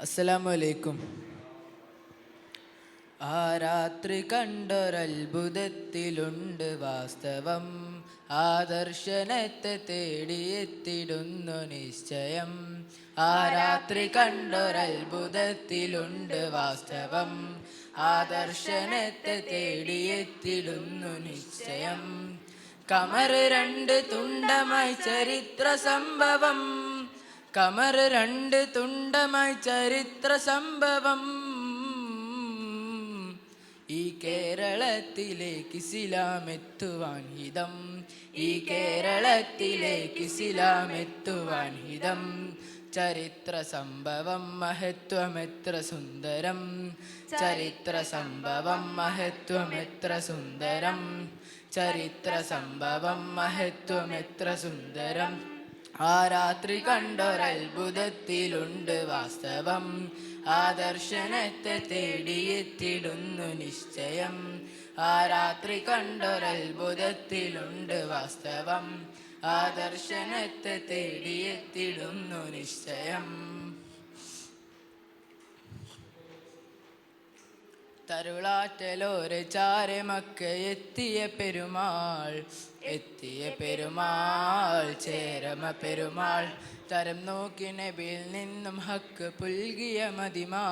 അസ്സലാമലൈക്കും. ആ രാത്രി കണ്ടൊരത്ഭുതത്തിലുണ്ട് വാസ്തവം. ആദർശനത്തെ തേടിയെത്തിടുന്നു നിശ്ചയം. ആ രാത്രി കണ്ടൊരത്ഭുതത്തിലുണ്ട് വാസ്തവം. ആദർശനത്തെ തേടിയെത്തിടുന്നു നിശ്ചയം. കമർ രണ്ട് തുണ്ടമായി ചരിത്ര സംഭവം. കമർ രണ്ട് തുണ്ടമായി ചരിത്ര സംഭവം. ഈ കേരളത്തിലേക്ക് ഇസ്ലാമെത്തുവാൻ ഹിതം. ഈ കേരളത്തിലേക്ക് ഇസ്ലാമെത്തുവാൻ ഹിതം. ചരിത്ര സംഭവം മഹത്വമെത്ര സുന്ദരം. ചരിത്ര സംഭവം മഹത്വമെത്ര സുന്ദരം. ചരിത്ര സംഭവം മഹത്വമെത്ര സുന്ദരം. ആ രാത്രി കണ്ടൊരത്ഭുതത്തിലുണ്ട് വാസ്തവം. ആ ദർശനത്തെ തേടിയെത്തിടുന്നു നിശ്ചയം. ആ രാത്രി കണ്ടൊരത്ഭുതത്തിലുണ്ട് വാസ്തവം. ആ ദർശനത്തെ തേടിയെത്തിടുന്നു നിശ്ചയം. തരുളാറ്റലോര് ചാരമക്ക് എത്തിയ പെരുമാൾ എത്തിയ പെരുമാൾ ചേരമ പെരുമാൾ. തരം നോക്കി നബിൽ നിന്നും ഹക്ക് പുൽകിയ മതിമാ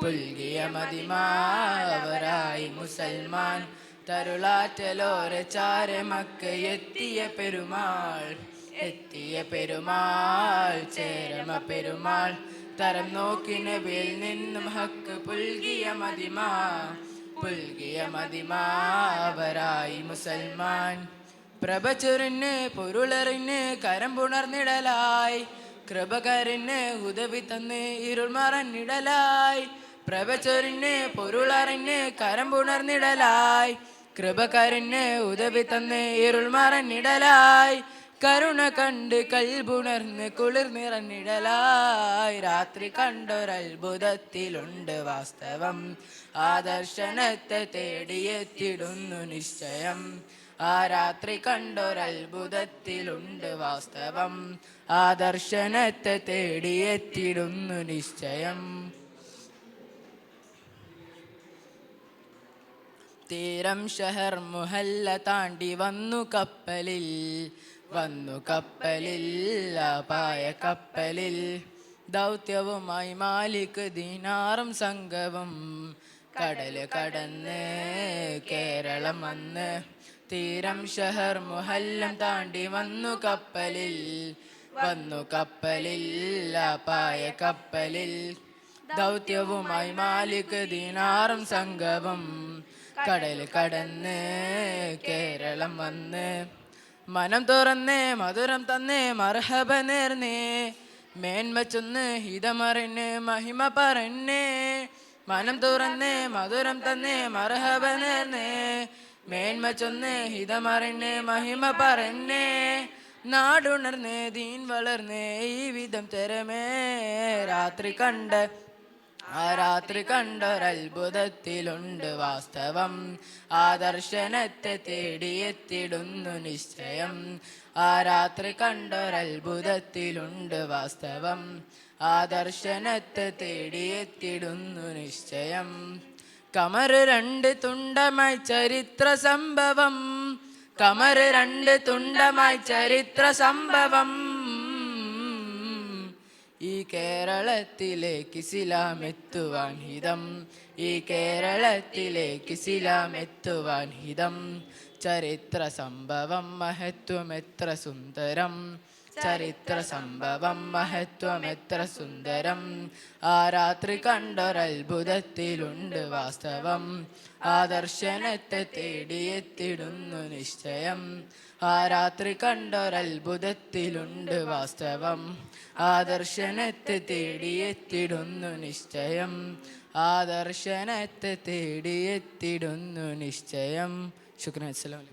പുൽകിയ മതിമാവരായി മുസൽമാൻ. തരുളാറ്റലോരെ ചാരമക്ക് എത്തിയ പെരുമാൾ എത്തിയ പെരുമാൾ ചേരമ പെരുമാൾ. തരം നോക്കി നബിയിൽ നിന്നും ഹക്ക് പുൽകിയ മതിമാ പുൽകിയ മതിമാവരായി മുസൽമാൻ. പ്രഭചൊരിന് പൊരുളറിന് കരം പുണർന്നിടലായി. കൃപകരന് ഉദവി തന്ന് ഇരുൾ മറന്നിടലായി. പ്രഭചൊരിന് പൊരുളറിന് കരം പുണർന്നിടലായി. കൃപകരന് ഉദവി തന്ന് ഇരുൾ മറന്നിടലായി. കരുണ കണ്ട് കൽപുണർന്ന് കുളിർ നിറഞ്ഞിടലായി രാത്രി കണ്ടൊരത്ഭുതത്തിലുണ്ട് വാസ്തവം. ആദർശനത്തെ തേടിയെത്തിടുന്നു നിശ്ചയം. ആ രാത്രി കണ്ടൊരത്ഭുതത്തിലുണ്ട് വാസ്തവം. ആദർശനത്തെ തേടിയെത്തിടുന്നു നിശ്ചയം. തീരം ഷഹർ മുഹല്ല താണ്ടി വന്നു കപ്പലിൽ. വന്നു കപ്പലിൽ പായ കപ്പലിൽ. ദൗത്യവുമായി മാലിക് ദീനാറും സംഘവും. കടൽ കടന്ന് കേരളം വന്ന്. തീരം ഷഹർ മുഹല്ലം താണ്ടി വന്നു കപ്പലിൽ. വന്നു കപ്പലിൽ പായ കപ്പലിൽ. ദൗത്യവുമായി മാലിക് ദീനാറും സംഘവും. കടൽ കടന്ന് കേരളം വന്ന്. മനം തുറന്നേ മധുരം തന്നേ മർഹബ നേർന്നേ. മേന്മ ചൊന്ന് ഹിതമറിന് മഹിമ പറഞ്ഞേ. മനം തുറന്നേ മധുരം തന്നേ മർഹബ നേർന്നേ. മേന്മ ചൊന്ന് ഹിതമറിന് മഹിമ പറഞ്ഞേ. നാടുണർന്നേ ദീൻ വളർന്നേ ഈ വിധം തെരമേ. രാത്രി കണ്ട് ആ രാത്രി കണ്ടൊരത്ഭുതത്തിലുണ്ട് വാസ്തവം. ആദർശനത്തെ തേടിയെത്തിടുന്നു നിശ്ചയം. ആ രാത്രി കണ്ടൊരത്ഭുതത്തിലുണ്ട് വാസ്തവം. ആദർശനത്തെ തേടിയെത്തിടുന്നു നിശ്ചയം. കമർ രണ്ട് തുണ്ടമായി ചരിത്ര സംഭവം. കമർ രണ്ട് തുണ്ടമായി ചരിത്ര സംഭവം. ഈ കേരളത്തിലേക്ക് ഇസ്ലാം എത്തുവാൻ ഹിതം. ഈ കേരളത്തിലേക്ക് ഇസ്ലാം എത്തുവാൻ ഹിതം. ചരിത്ര സംഭവം മഹത്വം എത്ര സുന്ദരം. ചരിത്ര സംഭവം മഹത്വം എത്ര സുന്ദരം. ആ രാത്രി കണ്ടൊരത്ഭുതത്തിലുണ്ട് വാസ്തവം. ആ ദർശനത്തെ തേടിയെത്തിടുന്നു നിശ്ചയം. ആ രാത്രി കണ്ടൊരത്ഭുതത്തിലുണ്ട് വാസ്തവം. ആ ദർശനത്തെ തേടിയെത്തിടുന്നു നിശ്ചയം. ആ ദർശനത്തെ തേടിയെത്തിടുന്നു നിശ്ചയം. ശുക്രൻ അലൈക്കും.